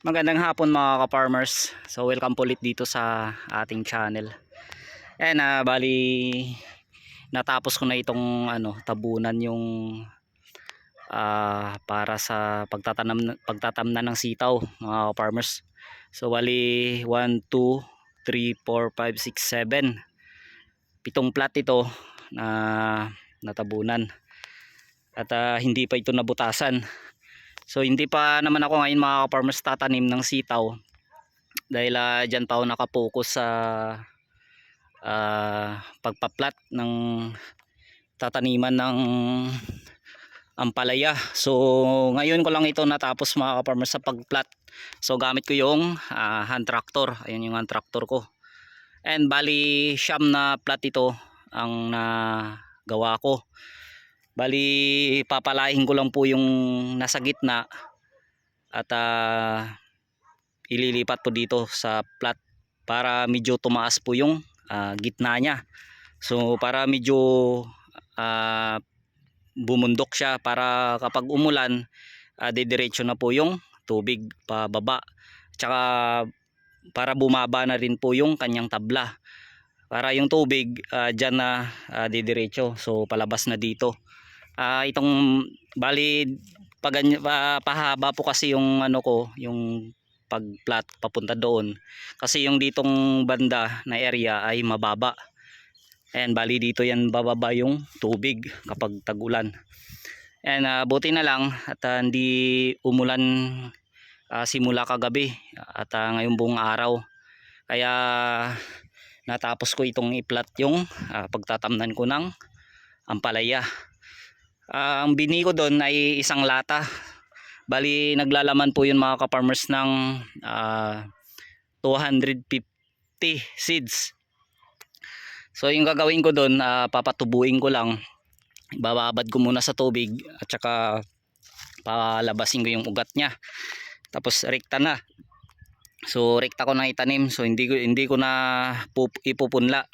Magandang hapon mga ka-farmers. So welcome po ulit dito sa ating channel. Ayan na bali natapos ko na itong ano tabunan yung ah, para sa pagtatanam pagtatamnan ng sitaw mga ka-farmers. So bali 1 2 3 4 5 6 7. Pitong plat ito na natabunan. At ah, hindi pa ito nabutasan. So hindi pa naman ako ngayon mga farmers tatanim ng sitaw dahil uh, dyan pa ako nakapokus sa ah, pagpaplat ng tataniman ng ampalaya. So ngayon ko lang ito natapos mga farmers sa pagplat. So gamit ko yung ah, hand tractor. Ayun yung hand tractor ko. And bali siyam na plat ito ang nagawa ko. Bali papalahin ko lang po yung nasa gitna at ah, ililipat po dito sa plat para medyo tumaas po yung ah, gitna niya. So para medyo ah, bumundok siya para kapag umulan uh, didiretso na po yung tubig pababa. Tsaka para bumaba na rin po yung kanyang tabla. Para yung tubig uh, dyan na ah, didiretso. So palabas na dito ah itong bali pag pa, pahaba po kasi yung ano ko yung pagplat papunta doon. Kasi yung ditong banda na area ay mababa. And bali dito yan bababa yung tubig kapag tagulan. And ah, buti na lang at ah, hindi umulan ah, simula kagabi at ah, ngayong buong araw. Kaya natapos ko itong iplat yung ah, pagtatamnan ko ng ampalaya Ah, ang bini ko doon ay isang lata. Bali naglalaman po yun mga ka-farmers ng ah, 250 seeds. So yung gagawin ko doon, ah, papatubuin ko lang. Bababad ko muna sa tubig at saka palabasin ko yung ugat niya. Tapos rekta na. So rekta ko na itanim. So hindi ko hindi ko na pup, ipupunla.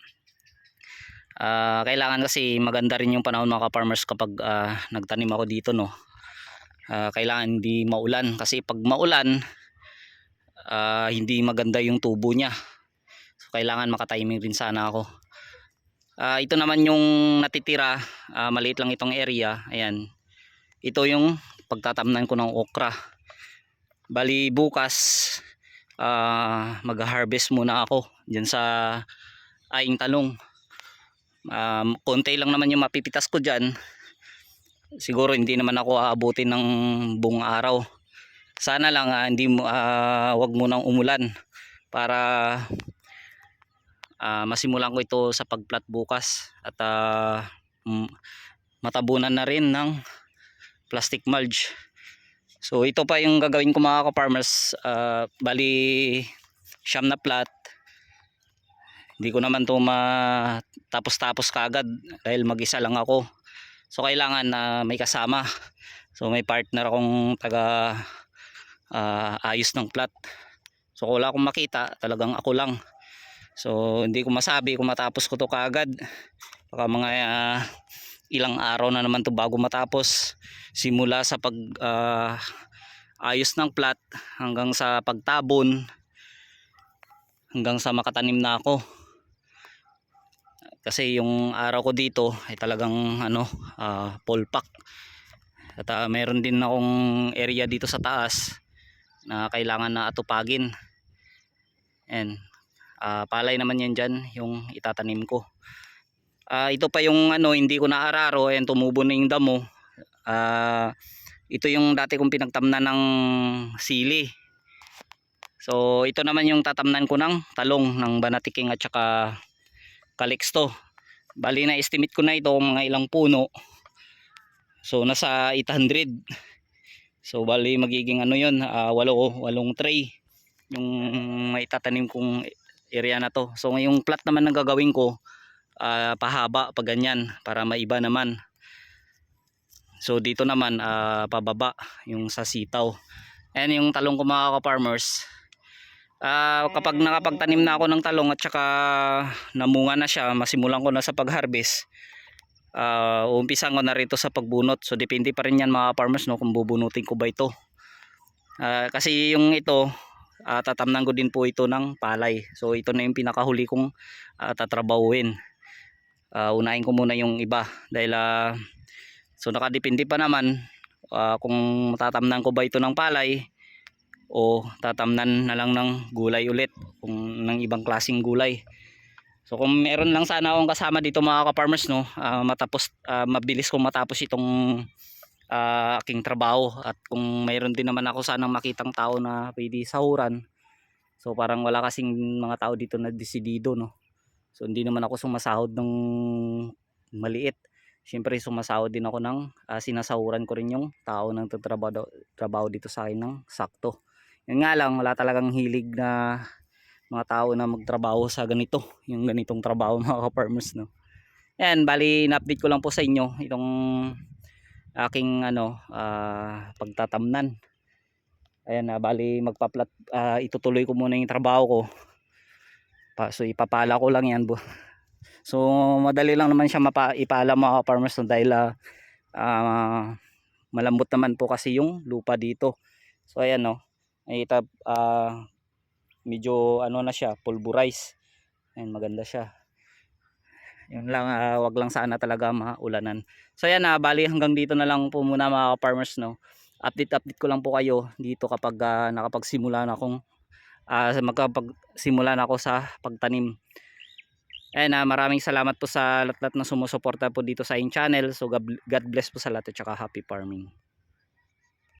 Ah, kailangan kasi maganda rin yung panahon mga ka-farmers kapag ah, nagtanim ako dito no. Ah, kailangan hindi maulan kasi pag maulan ah, hindi maganda yung tubo niya. So, kailangan makatiming rin sana ako. Ah, ito naman yung natitira, ah, maliit lang itong area. Ayan. Ito yung pagtatamnan ko ng okra. Bali bukas ah, mag-harvest muna ako diyan sa aing talong um, konti lang naman yung mapipitas ko dyan. Siguro hindi naman ako aabutin ng buong araw. Sana lang ah, hindi mo ah, wag mo nang umulan para ah, masimulan ko ito sa pagplat bukas at mm, matabunan na rin ng plastic mulch. So ito pa yung gagawin ko mga ka-farmers. Ah, bali siyam na plat hindi ko naman to matapos-tapos kagad dahil mag-isa lang ako. So kailangan na may kasama. So may partner akong taga ah, ayos ng plat. So kung wala akong makita, talagang ako lang. So hindi ko masabi kung matapos ko to kagad. Baka mga ah, ilang araw na naman to bago matapos. Simula sa pag ah, ayos ng plat hanggang sa pagtabon hanggang sa makatanim na ako kasi yung araw ko dito ay talagang ano uh, pack. At uh, meron din akong area dito sa taas na kailangan na atupagin. And uh, palay naman yan dyan yung itatanim ko. Uh, ito pa yung ano hindi ko naararo. And tumubo na yung damo. Uh, ito yung dati kong pinagtamnan ng sili. So ito naman yung tatamnan ko ng talong ng banatiking at saka kalixto bali na estimate ko na ito mga ilang puno. So nasa 800 so bali magiging ano yun uh, walo, walong tray yung maitatanim kong area na to. So ngayong plat naman na gagawin ko uh, pahaba pa ganyan para maiba naman. So dito naman uh, pababa yung sa sitaw. And yung talong ko mga ka-farmers uh, kapag nakapagtanim na ako ng talong at saka namunga na siya masimulan ko na sa pag-harvest uh, umpisan ko na rito sa pagbunot so depende pa rin yan mga farmers no, kung bubunutin ko ba ito Ah, kasi yung ito, ah, tatamnan ko din po ito ng palay. So ito na yung pinakahuli kong ah, tatrabahuin. Ah, unahin ko muna yung iba dahil ah, so nakadepende pa naman ah, kung tatamnan ko ba ito ng palay o tatamnan na lang ng gulay ulit kung ng ibang klasing gulay. So kung meron lang sana akong kasama dito mga ka-farmers no, ah, matapos ah, mabilis kong matapos itong ah, aking trabaho at kung mayroon din naman ako sanang makitang tao na pwede sahuran. So parang wala kasing mga tao dito na desidido no. So hindi naman ako sumasahod ng maliit. Siyempre sumasahod din ako ng ah, sinasahuran ko rin yung tao ng trabaho, trabaho dito sa akin ng sakto. Yun nga lang wala talagang hilig na mga tao na magtrabaho sa ganito, yung ganitong trabaho mga ka-farmers no. Yan, bali na-update ko lang po sa inyo itong aking ano ah, pagtatamnan. Ayan na bali magpa-plat ah, itutuloy ko muna yung trabaho ko. Pa, so ipapala ko lang yan. bu- So madali lang naman siya mapa, ipala mga farmers no, dahil ah, ah, malambot naman po kasi yung lupa dito. So ayan no. Ay ita ah, medyo ano na siya, pulverize. Ayan maganda siya. Yun lang, ah, wag lang sana talaga maulanan. So ayan na, bali hanggang dito na lang po muna mga farmers no. Update update ko lang po kayo dito kapag ah, nakapagsimula na akong ah, magkapagsimula na ako sa pagtanim. Ayan na, maraming salamat po sa lahat-lahat na sumusuporta po dito sa in channel. So God bless po sa lahat at saka happy farming.